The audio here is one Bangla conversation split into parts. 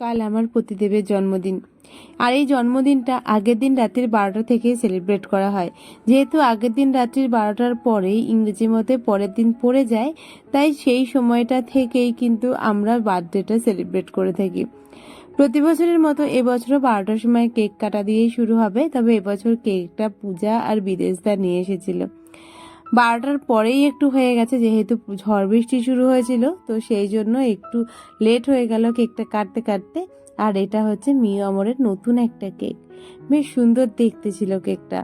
কাল আমার পতিদেবের জন্মদিন। আর এই জন্মদিনটা আগের দিন রাত্রির বারোটা থেকে সেলিব্রেট করা হয়। যেহেতু আগের দিন রাত্রির বারোটার পরেই ইংরেজি মতে পরের দিন পড়ে যায়, তাই সেই সময়টা থেকেই কিন্তু আমরা বার্থডেটা সেলিব্রেট করে থাকি। প্রতি বছরের মতো এবছরও বারোটার সময় কেক কাটা দিয়েই শুরু হবে, তবে এবছর কেকটা পূজা আর বিদেশদা নিয়ে এসেছিল। বারোটার পরেই একটু হয়ে গেছে, যেহেতু ঝড় বৃষ্টি শুরু হয়েছিল, তো সেই জন্য একটু লেট হয়ে গেল কেকটা কাটতে কাটতে। আর এটা হচ্ছে মিও আমরের নতুন একটা কেক বেশ সুন্দর দেখতে ছিল কেকটা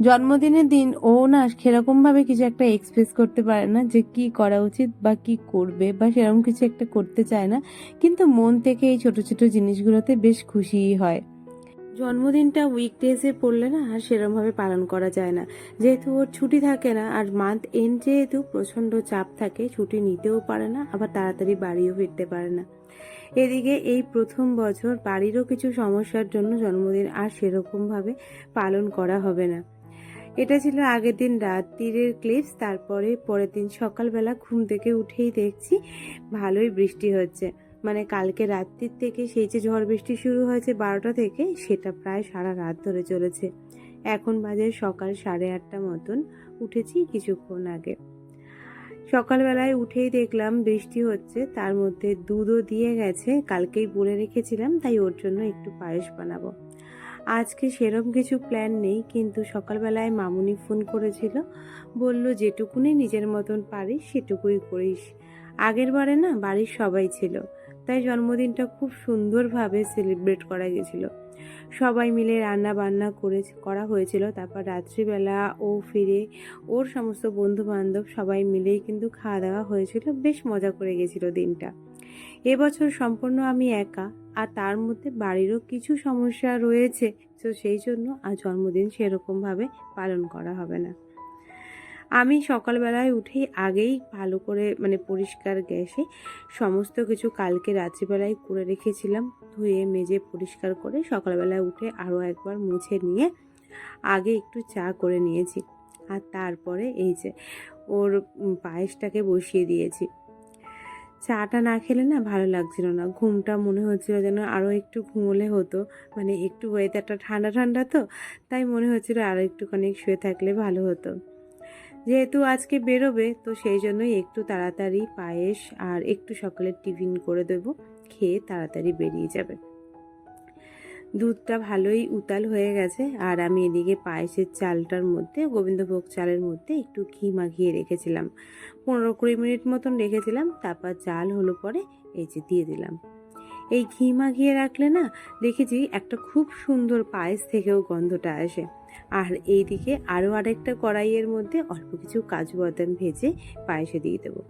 জন্মদিনের দিন ও না সেরকম ভাবে কিছু একটা এক্সপ্রেস করতে পারে না যে কি করা উচিত বা কি করবে বা সেরকম কিছু একটা করতে চায় না। কিন্তু মন থেকে এই ছোট ছোট জিনিসগুলোতে বেশ খুশিই হয়। জন্মদিনটা উইকডেজে পড়লে না আর সেরমভাবে পালন করা যায় না। যেহেতু ওর ছুটি থাকে না, আর মান্থ এন্ড যেহেতু প্রচণ্ড চাপ থাকে, ছুটি নিতেও পারে না, আবার তাড়াতাড়ি বাড়িও ফিরতে পারে না। এদিকে এই প্রথম বছর বাড়িরও কিছু সমস্যার জন্য জন্মদিন আর সেরকমভাবে পালন করা হবে না। এটা ছিল আগের দিন রাত্রিরের ক্লিপস তারপরে পরের দিন সকালবেলা ঘুম থেকে উঠেই দেখছি ভালোই বৃষ্টি হচ্ছে। মানে কালকে রাত্রির থেকে সেই যে ঝড় বৃষ্টি শুরু হয়েছে বারোটা থেকে, সেটা প্রায় সারা রাত ধরে চলেছে। এখন বাজে সকাল সাড়ে আটটা মতন, উঠেছি কিছুক্ষণ আগে। সকালবেলায় উঠেই দেখলাম বৃষ্টি হচ্ছে, তার মধ্যে দুধও দিয়ে গেছে, কালকেই বলে রেখেছিলাম, তাই ওর জন্য একটু পায়েস বানাবো। আজকে সেরম কিছু প্ল্যান নেই, কিন্তু সকালবেলায় মামুনি ফোন করেছিল, বলল, যেটুকুনি নিজের মতন পারিস, সেটুকুই করিস। আগের বারে না, বাড়ির সবাই ছিল। তাই জন্মদিনটা খুব সুন্দরভাবে সেলিব্রেট করা গেছিল। সবাই মিলে রান্না বান্না করে করা হয়েছিল, তারপর রাত্রিবেলা ও ফিরে ওর সমস্ত বন্ধু বান্ধব সবাই মিলেই কিন্তু খাওয়া দাওয়া হয়েছিল, বেশ মজা করে গেছিল দিনটা। এবছর সম্পূর্ণ আমি একা, আর তার মধ্যে বাড়িরও কিছু সমস্যা রয়েছে, তো সেই জন্য আর জন্মদিন সেরকমভাবে পালন করা হবে না। আমি সকালবেলায় উঠেই আগেই ভালো করে মানে পরিষ্কার গ্যাসে সমস্ত কিছু কালকে রাত্রিবেলায় করে রেখেছিলাম, ধুয়ে, মেজে, পরিষ্কার করে সকালবেলায় উঠে আরও একবার মুছে নিয়ে আগে একটু চা করে নিয়েছি। আর তারপরে এই যে ওর পায়েসটাকে বসিয়ে দিয়েছি। চাটা না খেলে না ভালো লাগছিল না। ঘুমটা মনে হচ্ছিল যেন আরও একটু ঘুমোলে হতো। মানে একটু ওয়েদারটা ঠান্ডা ঠান্ডা তো, তাই মনে হচ্ছিল আরও একটুখানি শুয়ে থাকলে ভালো হতো। যেহেতু আজকে বেরোবে, তো সেই জন্যই একটু তাড়াতাড়ি পায়েস আর একটু সকালের টিফিন করে দেবো, খেয়ে তাড়াতাড়ি বেরিয়ে যাবে। দুধটা ভালোই উতাল হয়ে গেছে, আর আমি এদিকে পায়েসের চালটার মধ্যে, গোবিন্দভোগ চালের মধ্যে একটু ঘি মাখিয়ে রেখেছিলাম। পনেরো কুড়ি মিনিট মতন রেখেছিলাম, তারপর চাল হলো পরে এই যে দিয়ে দিলাম। এই ঘি মাখিয়ে রাখলে না দেখেছি একটা খুব সুন্দর পায়েস থেকেও গন্ধটা আসে। আর এইদিকে আরও আরেকটা কড়াইয়ের মধ্যে অল্প কিছু কাজু বাদাম ভেজে পায়েসে দিয়ে দেবো।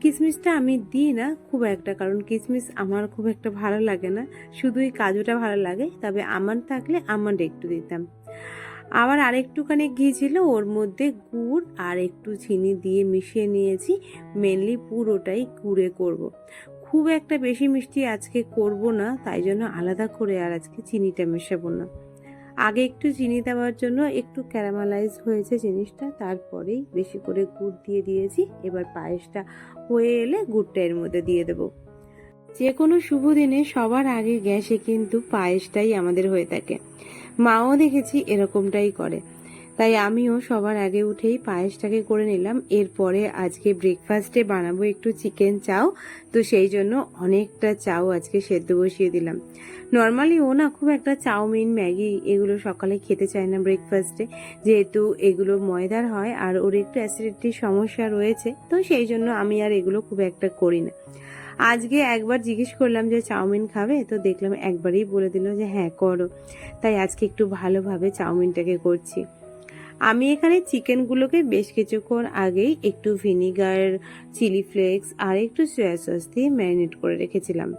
কিশমিশটা আমি দিই না খুব একটা, কারণ কিশমিশ আমার খুব একটা ভালো লাগে না। শুধুই কাজুটা ভালো লাগে, তবে আমার থাকলে আমার একটু দিতাম। আবার আরেকটুখানি ঘি ছিল, ওর মধ্যে গুড় আর একটু চিনি দিয়ে মিশিয়ে নিয়েছি। মেনলি পুরোটাই গুড়ে করব। খুব একটা বেশি মিষ্টি আজকে করব না, তাই জন্য আলাদা করে আর আজকে চিনিটা মেশাবো না। আগে একটু চিনি দেওয়ার জন্য একটু ক্যারামালাইজ হয়েছে জিনিসটা, তারপরেই বেশি করে গুড় দিয়ে দিয়েছি। এবার পায়েসটা হয়ে এলে গুড়টা এর মধ্যে দিয়ে দেবো। যে কোনো শুভ দিনে সবার আগে গ্যাসে কিন্তু পায়েসটাই আমাদের হয়ে থাকে। মাও দেখেছি এরকমটাই করে। তাই আমিও সবার আগে উঠেই পায়েসটাকে করে নিলাম। এরপরে আজকে ব্রেকফাস্টে বানাবো একটু চিকেন চাও। তো সেই জন্য অনেকটা চাও আজকে সেদ্ধ বসিয়ে দিলাম। নর্মালি ও না খুব একটা চাউমিন, ম্যাগি এগুলো সকালে খেতে চায় না ব্রেকফাস্টে যেহেতু এগুলো ময়দার হয় আর ওর একটু অ্যাসিডিটির সমস্যা রয়েছে, তো সেই জন্য আমি আর এগুলো খুব একটা করি না। আজকে একবার জিজ্ঞেস করলাম যে চাউমিন খাবে? তো দেখলাম একবারই বলে দিল যে হ্যাঁ করো। তাই আজকে একটু ভালোভাবে চাউমিনটাকে করছি। আমি এখানে চিকেনগুলোকে বেশ কিছুক্ষণ আগেই একটু ভিনিগার, চিলি ফ্লেক্স আর একটু সয়া সস দিয়ে ম্যারিনেট করে রেখেছিলাম।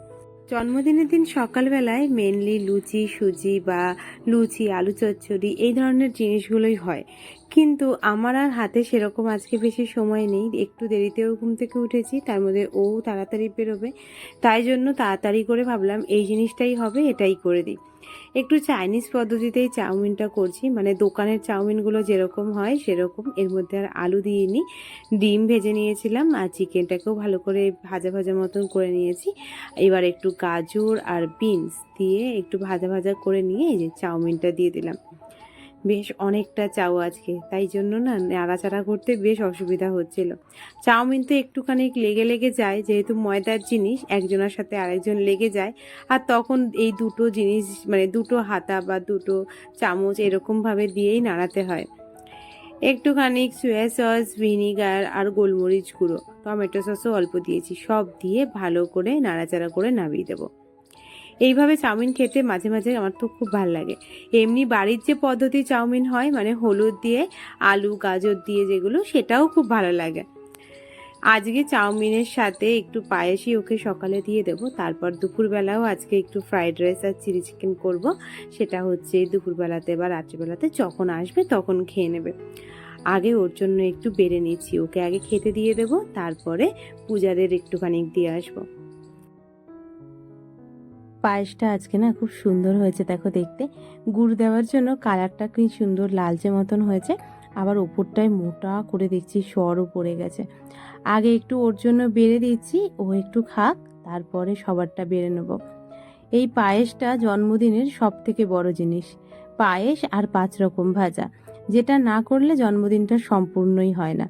জন্মদিনের দিন সকালবেলায় মেনলি লুচি, সুজি বা লুচি, আলু চচ্চড়ি এই ধরনের জিনিসগুলোই হয়। কিন্তু আমার আর হাতে সেরকম আজকে বেশি সময় নেই। একটু দেরিতেও ঘুম থেকে উঠেছি, তার মধ্যে ও তাড়াতাড়ি বেরোবে। তাই জন্য তাড়াতাড়ি করে ভাবলাম এই জিনিসটাই হবে, এটাই করে দিই। একটু চাইনিজ পদ্ধতিতেই চাউমিনটা করছি মানে দোকানের চাউমিনগুলো যেরকম হয় সেরকম। এর মধ্যে আর আলু দিইনি, ডিম ভেজে নিয়েছিলাম আর চিকেনটাকেও ভালো করে ভাজা ভাজা মতন করে নিয়েছি। এবার একটু গাজর আর বিনস দিয়ে একটু ভাজা ভাজা করে নিয়ে এই যে চাউমিনটা দিয়ে দিলাম। বেশ অনেকটা চাও আজকে। তাই জন্য না নাড়াচাড়া করতে বেশ অসুবিধা হচ্ছিল। চাউমিন তো একটুখানি লেগে লেগে যায়, যেহেতু ময়দার জিনিস, একজনের সাথে আরেকজন লেগে যায়। আর তখন এই দুটো জিনিস মানে দুটো হাতা বা দুটো চামচ এরকমভাবে দিয়েই নাড়াতে হয়। একটুখানি সোয়া সস ভিনিগার আর গোলমরিচ গুঁড়ো, টমেটো সসও অল্প দিয়েছি। সব দিয়ে ভালো করে নাড়াচাড়া করে নামিয়ে দেবো। এইভাবে চাউমিন খেতে মাঝে মাঝে আমার তো খুব ভালো লাগে। এমনি বাড়ির যে পদ্ধতি চাউমিন হয় মানে হলুদ দিয়ে, আলু, গাজর দিয়ে যেগুলো, সেটাও খুব ভালো লাগে। আজকে চাউমিনের সাথে একটু পায়েসই ওকে সকালে দিয়ে দেবো। তারপর দুপুরবেলাও আজকে একটু ফ্রাইড রাইস আর চিলি চিকেন করব। সেটা হচ্ছে দুপুরবেলাতে বা রাত্রিবেলাতে যখন আসবে তখন খেয়ে নেবে। আগে ওর জন্য একটু বেড়ে নিচ্ছি। ওকে আগে খেতে দিয়ে দেবো। তারপরে পূজাদের একটুখানি দিয়ে আসব। পায়েসটা আজকে না খুব সুন্দর হয়েছে, দেখো দেখতে। গুড় দেওয়ার জন্য কালারটা কি সুন্দর লালচে মতন হয়েছে। আবার ওপরটায় মোটা করে দেখছি সরও পড়ে গেছে। আগে একটু ওর জন্য বেড়ে দিচ্ছি, ও একটু খাক, তারপরে সবারটা বেড়ে নেব। এই পায়েসটা জন্মদিনের সব থেকে বড় জিনিস। পায়েস আর পাঁচ রকম ভাজা, যেটা না করলে জন্মদিনটা সম্পূর্ণই হয় না।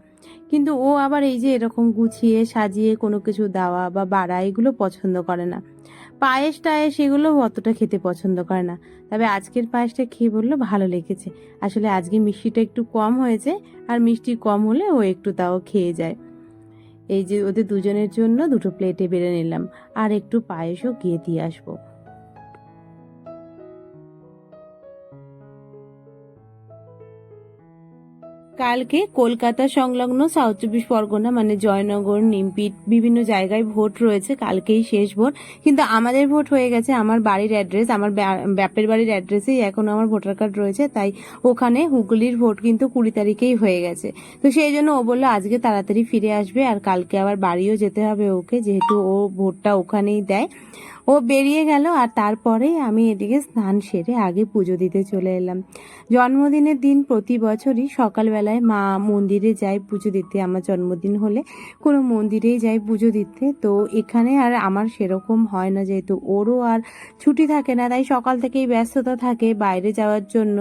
কিন্তু ও আবার এই যে এরকম গুছিয়ে, সাজিয়ে কোনো কিছু দেওয়া বা বাড়া, এগুলো পছন্দ করে না। পায়েস টায়েস এগুলো অতটা খেতে পছন্দ করে না। তবে আজকের পায়েসটা খেয়ে বলল ভালো লেগেছে। আসলে আজকে মিষ্টিটা একটু কম হয়েছে আর মিষ্টি কম হলে ও একটু তাও খেয়ে যায়। এই যে ওদের দুজনের জন্য দুটো প্লেটে বেড়ে নিলাম। আর একটু পায়েসও গিয়ে দিয়ে আসব। কালকে কলকাতা সংলগ্ন সাউথ চব্বিশ পরগনা মানে জয়নগর, নিমপিট, বিভিন্ন জায়গায় ভোট রয়েছে। কালকেই শেষ ভোট। কিন্তু আমাদের ভোট হয়ে গেছে আমার বাড়ির অ্যাড্রেস আমার ব্যা- বাপের বাড়ির অ্যাড্রেসেই এখন আমার ভোটার কার্ড রয়েছে। তাই ওখানে হুগলির ভোট কিন্তু কুড়ি তারিখেই হয়ে গেছে। তো সেই জন্য ও বলল, আজকে তাড়াতাড়ি ফিরে আসবে আর কালকে আবার বাড়িও যেতে হবে ওকে, যেহেতু ও ভোটটা ওখানেই দেয়। ও বেরিয়ে গেল আর তারপরেই আমি এদিকে স্নান সেরে আগে পুজো দিতে চলে এলাম। জন্মদিনের দিন প্রতি বছরই সকালবেলায় মা মন্দিরে যায় পুজো দিতে। আমার জন্মদিন হলে কোনো মন্দিরেই যাই পুজো দিতে। তো এখানে আর আমার সেরকম হয় না যেহেতু ওরও আর ছুটি থাকে না, তাই সকাল থেকেই ব্যস্ততা থাকে বাইরে যাওয়ার জন্য।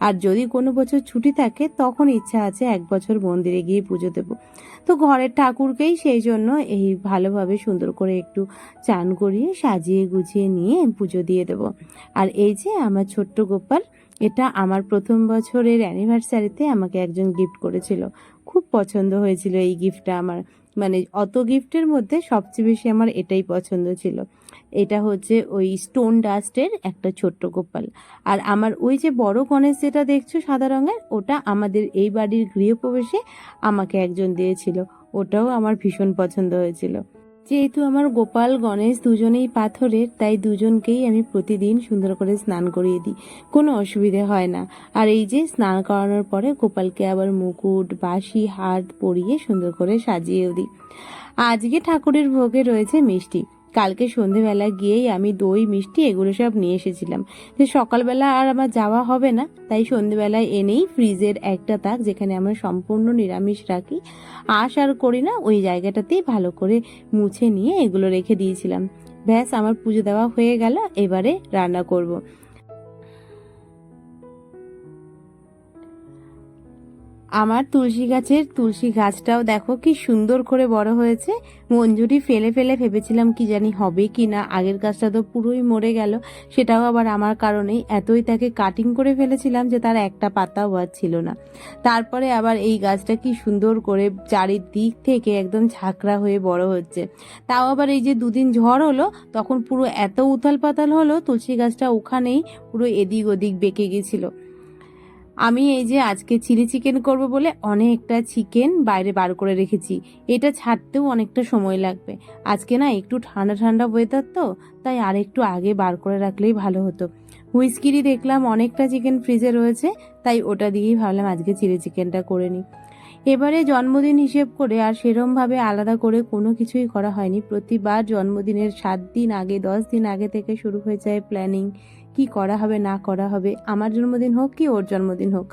আর যদি কোনো বছর ছুটি থাকে, তখন ইচ্ছা আছে এক বছর মন্দিরে গিয়ে পুজো দেবো। তো ঘরের ঠাকুরকেই সেই জন্য এই ভালোভাবে সুন্দর করে একটু চান করিয়ে সাজিয়ে গুছিয়ে নিয়ে পুজো দিয়ে দেব। আর এই যে আমার ছোট্ট গোপাল, এটা আমার প্রথম বছরের অ্যানিভার্সারিতে আমাকে একজন গিফট করেছিল। খুব পছন্দ হয়েছিল এই গিফটটা আমার। মানে অত গিফটের মধ্যে সবচেয়ে বেশি আমার এটাই পছন্দ ছিল। এটা হচ্ছে ওই স্টোন ডাস্টের একটা ছোট্ট গোপাল। আর আমার ওই যে বড় গণেশ যেটা দেখছ সাদা রঙের, ওটা আমাদের এই বাড়ির গৃহপ্রবেশে আমাকে একজন দিয়েছিল। ওটাও আমার ভীষণ পছন্দ হয়েছিল। যেহেতু আমার গোপাল, গণেশ দুজনেই পাথরের, তাই দুজনকেই আমি প্রতিদিন সুন্দর করে স্নান করিয়ে দিই। কোনো অসুবিধে হয় না। আর এই যে স্নান করানোর পরে গোপালকে আবার মুকুট, বাঁশি, হাত পরিয়ে সুন্দর করে সাজিয়েও দিই। আজকে ঠাকুরের ভোগে রয়েছে মিষ্টি। কালকে সন্ধেবেলা গিয়েই আমি দই, মিষ্টি এগুলো সব নিয়ে এসেছিলাম। যে সকালবেলা আর আমার যাওয়া হবে না, তাই সন্ধেবেলায় এনেই ফ্রিজের একটা তাক যেখানে আমরা সম্পূর্ণ নিরামিষ রাখি। আশ আর করি না, ওই জায়গাটাতেই ভালো করে মুছে নিয়ে এগুলো রেখে দিয়েছিলাম। ব্যাস, আমার পুজো দেওয়া হয়ে গেল, এবারে রান্না করব। আমার তুলসী গাছের তুলসী গাছটাও দেখো কি সুন্দর করে বড় হয়েছে। মঞ্জুরি ফেলে ফেলে ভেবেছিলাম কি জানি হবে কি না, আগের গাছটা তো পুরোই মরে গেল, সেটাও আবার আমার কারণেই এতই তাকে কাটিং করে ফেলেছিলাম যে তার একটা পাতাও আর ছিল না। তারপরে আবার এই গাছটা কি সুন্দর করে চারিদিক থেকে একদম ঝাঁকড়া হয়ে বড় হচ্ছে। তাও আবার এই যে দুদিন ঝড় হলো, তখন পুরো এত উথাল পাতাল হলো, তুলসী গাছটা ওখানেই পুরো এদিক ওদিক বেঁকে গেছিল। আমি এই যে আজকে চিলি চিকেন করব বলে অনেকটা চিকেন বাইরে বার করে রেখেছি। এটা ছাড়তেও অনেকটা সময় লাগবে। আজকে না একটু ঠান্ডা ঠান্ডা ওয়েদার তো, তাই আর একটু আগে বার করে রাখলেই ভালো হতো। হুইস্কিরি দেখলাম অনেকটা চিকেন ফ্রিজে রয়েছে, তাই ওটা দিয়েই ভাবলাম আজকে চিলি চিকেনটা করে নিই। এবারে জন্মদিন হিসেব করে আর সেরমভাবে আলাদা করে কোনো কিছুই করা হয়নি। প্রতিবার জন্মদিনের সাত দিন আগে, দশ দিন আগে থেকে শুরু হয়ে যায় প্ল্যানিং কি করা হবে, না করা হবে, আমার জন্মদিন হোক কি ওর জন্মদিন হোক,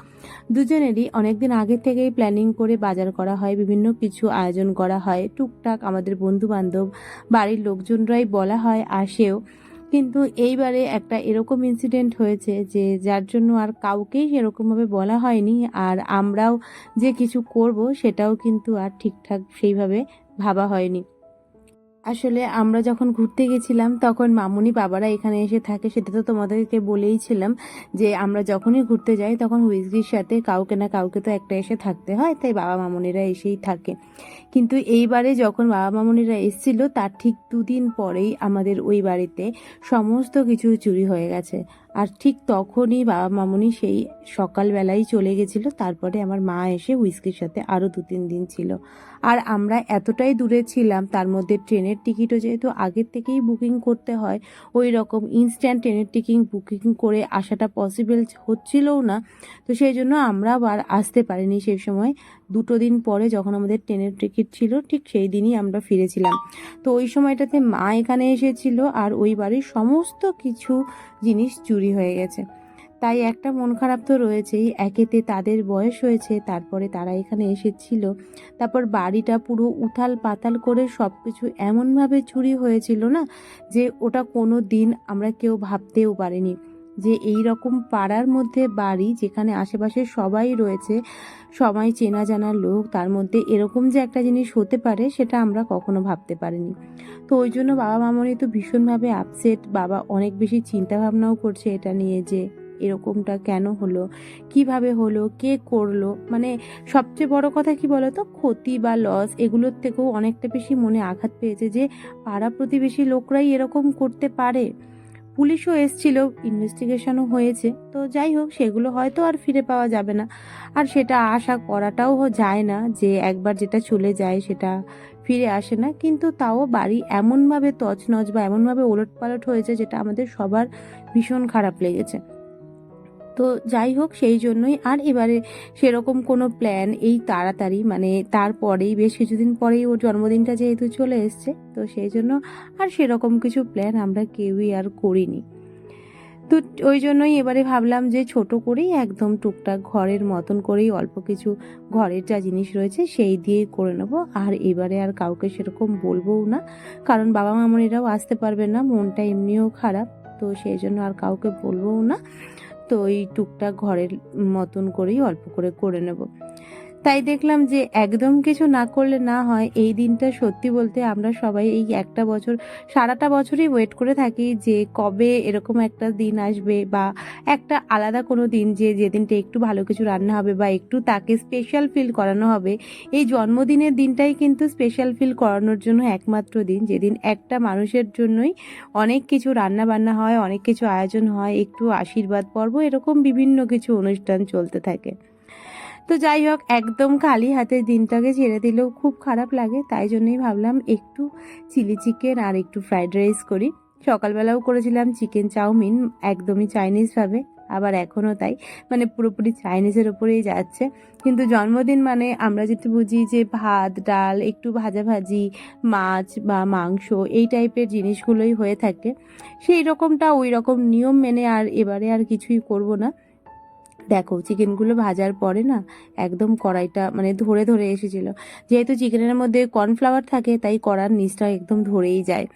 দুজনেরই অনেকদিন আগে থেকেই প্ল্যানিং করে বাজার করা হয়, বিভিন্ন কিছু আয়োজন করা হয়, টুকটাক আমাদের বন্ধু বান্ধব বাড়ির লোকজনরাই বলা হয় আসেও, কিন্তু এইবারে একটা এরকম ইনসিডেন্ট হয়েছে যে যার জন্য আর কাউকেই সেরকমভাবে বলা হয়নি, আর আমরাও যে কিছু করব সেটাও কিন্তু আর ঠিকঠাক সেইভাবে ভাবা হয়নি। আসলে আমরা যখন ঘুরতে গেছিলাম, তখন মামুনি বাবারা এখানে এসে থাকে। সেটা তো তোমাদেরকে বলেইছিলাম যে আমরা যখনই ঘুরতে যাই, তখন হুইস্কির সাথে কাউকে না কাউকে তো একটা এসে থাকতে হয়, তাই বাবা মামুনিরা এসেই থাকে। কিন্তু এইবারে যখন বাবা মামুনিরা এসেছিল, তার ঠিক দুদিন পরেই আমাদের ওই বাড়িতে সমস্ত কিছু চুরি হয়ে গেছে। আর ঠিক তখনই বাবা মামনি সেই সকালবেলাই চলে গেছিল, তারপরে আমার মা এসে হুইস্কির সাথে আরও দু তিন দিন ছিল। আর আমরা এতটাই দূরে ছিলাম, তার মধ্যে ট্রেনের টিকিটও যেহেতু আগের থেকেই বুকিং করতে হয় ওই রকম ইনস্ট্যান্ট ট্রেনের টিকিট বুকিং করে আসাটা পসিবল হচ্ছিলও না। তো সেই জন্য আমরা আর আসতে পারিনি সেই সময়। দুটো দিন পরে যখন আমাদের ট্রেনের টিকিট ছিল, ঠিক সেই দিনই আমরা ফিরেছিলাম। তো ওই সময়টাতে মা এখানে এসেছিল আর ওই বাড়ির সমস্ত কিছু জিনিস চুরি হয়ে গেছে। তাই একটা মন খারাপ তো রয়েছেই, একেতে তাদের বয়স হয়েছে, তারপরে তারা এখানে এসেছিল। তারপর বাড়িটা পুরো উথাল পাতাল করে সব কিছু এমনভাবে চুরি হয়েছিল না, যে ওটা কোনো দিন আমরা কেউ ভাবতেও পারিনি। যে এই রকম পাড়ার মধ্যে বাড়ি যেখানে আশেপাশে সবাই রয়েছে, সবাই চেনা জানা লোক, তার মধ্যে এরকম যে একটা জিনিস হতে পারে সেটা আমরা কখনো ভাবতে পারিনি। তো ওই জন্য বাবা মামনি তো ভীষণভাবে আপসেট বাবা অনেক বেশি চিন্তা ভাবনাও করছে এটা নিয়ে যে এরকমটা কেন হলো, কীভাবে হলো, কে করল? মানে সবচেয়ে বড় কথা কি বলতো? ক্ষতি বা লস এগুলোর থেকেও অনেকটা বেশি মনে আঘাত পেয়েছে যে পাড়া প্রতিবেশী লোকরাই এরকম করতে পারে। পুলিশও এসছিল ইনভেস্টিগেশনও হয়েছে। তো যাই হোক, সেগুলো হয়তো আর ফিরে পাওয়া যাবে না। আর সেটা আশা করাটাও যায় না যে একবার যেটা চলে যায় সেটা ফিরে আসে না। কিন্তু তাও বাড়ি এমনভাবে তছনছ বা এমনভাবে ওলট পালট হয়েছে যেটা আমাদের সবার ভীষণ খারাপ লেগেছে। তো যাই হোক, সেই জন্যই। আর এবারে সেরকম কোনো প্ল্যান এই তাড়াতাড়ি মানে তারপরেই, বেশ কিছুদিন পরেই ওর জন্মদিনটা যেহেতু চলে এসছে, তো সেই জন্য আর সেরকম কিছু প্ল্যান আমরা কেউই আর করিনি। তো ওই জন্যই এবারে ভাবলাম যে ছোট করেই একদম টুকটাক ঘরের মতন করেই অল্প কিছু ঘরের যা জিনিস রয়েছে সেই দিয়েই করে নেব। আর এবারে আর কাউকে সেরকম বলবোও না, কারণ বাবা মামনিরাও আসতে পারবে না, মনটা এমনিও খারাপ, তো সেই জন্য আর কাউকে বলবোও না। তো ওই টুকটাক ঘরের মতন করেই অল্প করে করে নেব। তাই দেখলাম যে একদম কিছু না করলে না হয় এই দিনটা সত্যি বলতে আমরা সবাই এই একটা বছর, সারাটা বছরই ওয়েট করে থাকি যে কবে এরকম একটা দিন আসবে বা একটা আলাদা কোনো দিন যে যেদিনটা একটু ভালো কিছু রান্না হবে বা একটু তাকে স্পেশাল ফিল করানো হবে। এই জন্মদিনের দিনটাই কিন্তু স্পেশাল ফিল করানোর জন্য একমাত্র দিন। যেদিন একটা মানুষের জন্যই অনেক কিছু রান্না বান্না হয়, অনেক কিছু আয়োজন হয়, একটু আশীর্বাদ পর্ব, এরকম বিভিন্ন কিছু অনুষ্ঠান চলতে থাকে। তো যাই হোক, একদম খালি হাতে দিনটাকে ছেড়ে দিলেও খুব খারাপ লাগে, তাই জন্যই ভাবলাম একটু চিলি চিকেন আর একটু ফ্রাইড রাইস করি। সকালবেলাও করেছিলাম চিকেন চাউমিন, একদমই চাইনিজভাবে আবার এখনও তাই মানে পুরোপুরি চাইনিজের ওপরেই যাচ্ছে। কিন্তু জন্মদিন মানে আমরা যেটা বুঝি যে ভাত, ডাল, একটু ভাজাভাজি মাছ বা মাংস, এই টাইপের জিনিসগুলোই হয়ে থাকে। সেই রকমটা ওই রকম নিয়ম মেনে আর এবারে আর কিছুই করব না। দেখো, চিকেনগুলো ভাজার পরে না একদম কড়াইটা মানে ধরে ধরে এসেছিল। যেহেতু চিকেনের মধ্যে কর্নফ্লাওয়ার থাকে, তাই কড়ার নিচটা একদম ধরেই যায়।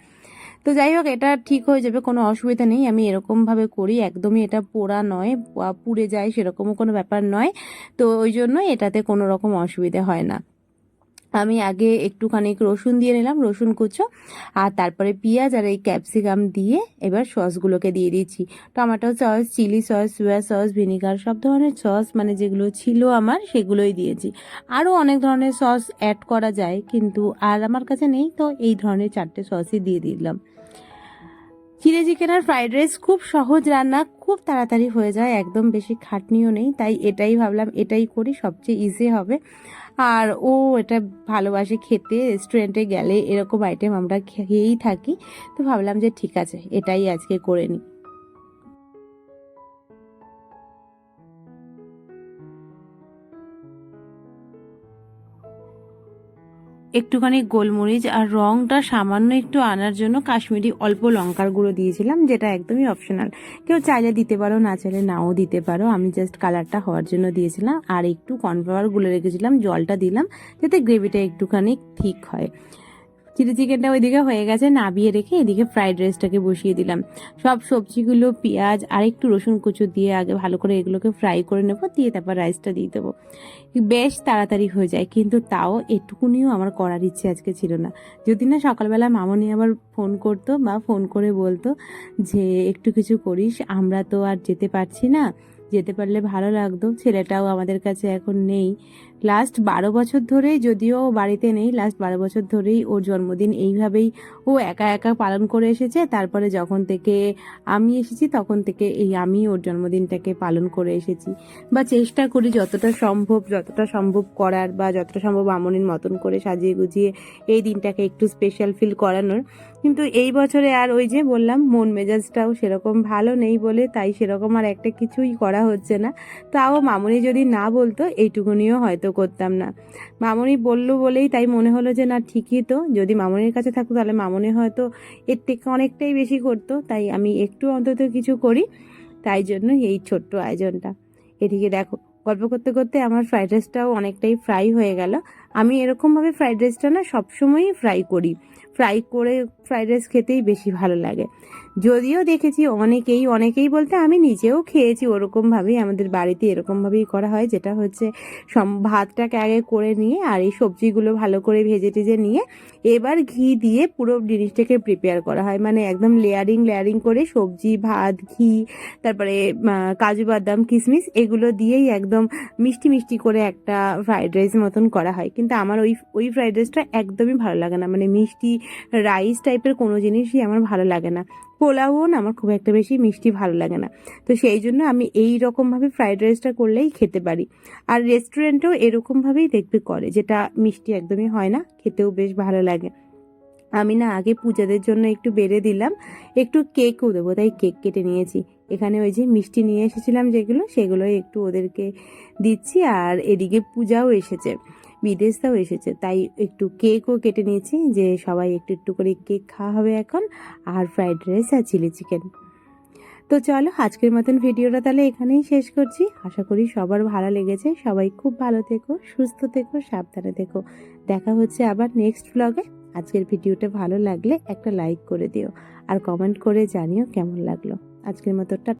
তো যাই হোক, এটা ঠিক হয়ে যাবে, কোনো অসুবিধা নেই। আমি এরকমভাবে করি, একদমই এটা পোড়া নয়, বা পুড়ে যায় সেরকমও কোনো ব্যাপার নয়। তো ওই জন্য এটাতে কোনো রকম অসুবিধা হয় না। আমি আগে একটুখানি রসুন দিয়ে নিলাম, রসুন কুচো, আর তারপরে পেঁয়াজ আর এই ক্যাপসিকাম দিয়ে এবার সসগুলোকে দিয়ে দিচ্ছি tomato sauce, chilli sauce, soya sauce, vinegar, সব ধরনের সস মানে যেগুলো ছিল আমার সেগুলোই দিয়েছি। আরও অনেক ধরনের সস অ্যাড করা যায়, কিন্তু আর আমার কাছে নেই, তো এই ধরনের চারটে সসই দিয়ে দিলাম। চিলি চিকেন আর ফ্রাইড রাইস খুব সহজ রান্না, খুব তাড়াতাড়ি হয়ে যায়, একদম বেশি খাটনিও নেই, তাই এটাই ভাবলাম, এটাই করি, সবচেয়ে ইজি হবে। আর ও এটা ভালোবাসে খেতে রেস্টুরেন্টে গেলে এরকম আইটেম আমরা খেয়েই থাকি। তো ভাবলাম যে ঠিক আছে, এটাই আজকে করে নিই। একটুখানি গোলমরিচ আর রংটা সামান্য একটু আনার জন্য কাশ্মীরি অল্প লঙ্কার গুঁড়ো দিয়েছিলাম, যেটা একদমই অপশনাল কেউ চাইলে দিতে পারো, না চাইলে নাও দিতে পারো। আমি জাস্ট কালারটা হওয়ার জন্য দিয়েছিলাম। আর একটু কর্নফ্লাওয়ার গুলে রেখেছিলাম, জলটা দিলাম, যাতে গ্রেভিটা একটুখানি ঠিক হয়। চিলি চিকেনটা ওইদিকে হয়ে গেছে, নাবিয়ে রেখে এদিকে ফ্রাইড রাইসটাকে বসিয়ে দিলাম। সব সবজিগুলো, পেঁয়াজ আর একটু রসুন কুচো দিয়ে আগে ভালো করে এগুলোকে ফ্রাই করে নেব, দিয়ে তারপর রাইসটা দিয়ে দেবো। বেশ তাড়াতাড়ি হয়ে যায়, কিন্তু তাও এটুকুনিও আমার করার ইচ্ছে আজকে ছিল না। যদি না সকালবেলা মামনি আবার ফোন করতো বা ফোন করে বলতো যে, একটু কিছু করিস, আমরা তো আর যেতে পারছি না। যেতে পারলে ভালো লাগতো। ছেলেটাও আমাদের কাছে এখন নেই। লাস্ট বারো বছর ধরেই যদিও বাড়িতে নেই লাস্ট বারো বছর ধরেই ওর জন্মদিন এইভাবেই ও একা একা পালন করে এসেছে। তারপরে যখন থেকে আমি এসেছি, তখন থেকে এই আমি ওর জন্মদিনটাকে পালন করে এসেছি। বা চেষ্টা করি যতটা সম্ভব যতটা সম্ভব করার বা যতটা সম্ভব আমনির মতন করে সাজিয়ে গুজিয়ে এই দিনটাকে একটু স্পেশাল ফিল করানোর। কিন্তু এই বছরে আর ওই যে বললাম, মন মেজাজটাও সেরকম ভালো নেই বলে তাই সেরকম আর একটা কিছুই করা হচ্ছে না। তাও মামনি যদি না বলতো, এইটুকুনিও হয়তো করতাম না। মামনি বলল বলেই তাই মনে হলো যে, না, ঠিকই তো। যদি মামনির কাছে থাকতো, তাহলে মামনি হয়তো এর থেকে অনেকটাই বেশি করতো। তাই আমি একটু অন্তত কিছু করি। তাই জন্য এই ছোট্ট আয়োজনটা। এদিকে দেখো, গল্প করতে করতে আমার ফ্রাইড রাইসটাও অনেকটাই ফ্রাই হয়ে গেল। আমি এরকমভাবে ফ্রাইড রাইসটা না সবসময়ই ফ্রাই করি। ফ্রাই করে ফ্রাইড রাইস খেতেই বেশি ভালো লাগে। যদিও দেখেছি অনেকেই অনেকেই বলতে আমি নিজেও খেয়েছি, ওরকমভাবেই আমাদের বাড়িতে এরকমভাবেই করা হয়, যেটা হচ্ছে ভাতটাকে আগে করে নিয়ে আর এই সবজিগুলো ভালো করে ভেজে টেজে নিয়ে এবার ঘি দিয়ে পুরো জিনিসটাকে প্রিপেয়ার করা হয়। মানে একদম লেয়ারিং লেয়ারিং করে সবজি, ভাত, ঘি, তারপরে কাজু বাদাম, কিশমিশ এগুলো দিয়েই একদম মিষ্টি মিষ্টি করে একটা ফ্রাইড রাইস মতন করা হয়। কিন্তু আমার ওই ওই ফ্রাইড রাইসটা একদমই ভালো লাগে না। মানে মিষ্টি রাইস টাইপের কোনো জিনিসই আমার ভালো লাগে না। পোলাওও না আমার খুব একটা বেশি মিষ্টি ভালো লাগে না। তো সেই জন্য আমি এই রকমভাবে ফ্রাইড রাইসটা করলেই খেতে পারি। আর রেস্টুরেন্টেও এরকমভাবেই দেখবে করে, যেটা মিষ্টি একদমই হয় না, খেতেও বেশ ভালো লাগে। আমি না আগে পূজাদের জন্য একটু বেড়ে দিলাম, একটু কেকও দেবো, তাই কেক কেটে নিয়েছি। এখানে ওই যে মিষ্টি নিয়ে এসেছিলাম যেগুলো সেগুলো একটু ওদেরকে দিচ্ছি, আর এদিকে পূজাও এসেছে। বিদেশটাও এসেছে। তাই একটু কেকও কেটে নিয়েছি, যে সবাই একটু একটু করে কেক খাওয়া হবে এখন, আর ফ্রাইড রাইস আর চিলি চিকেন তো চলো, আজকের মতন ভিডিওটা তাহলে এখানেই শেষ করছি। আশা করি সবার ভালো লেগেছে। সবাই খুব ভালো থেকো, সুস্থ থেকো, সাবধানে থেকো। দেখা হচ্ছে আবার নেক্সট ব্লগে আজকের ভিডিওটা ভালো লাগলে একটা লাইক করে দিও। আর কমেন্ট করে জানিও কেমন লাগল। আজকের মতো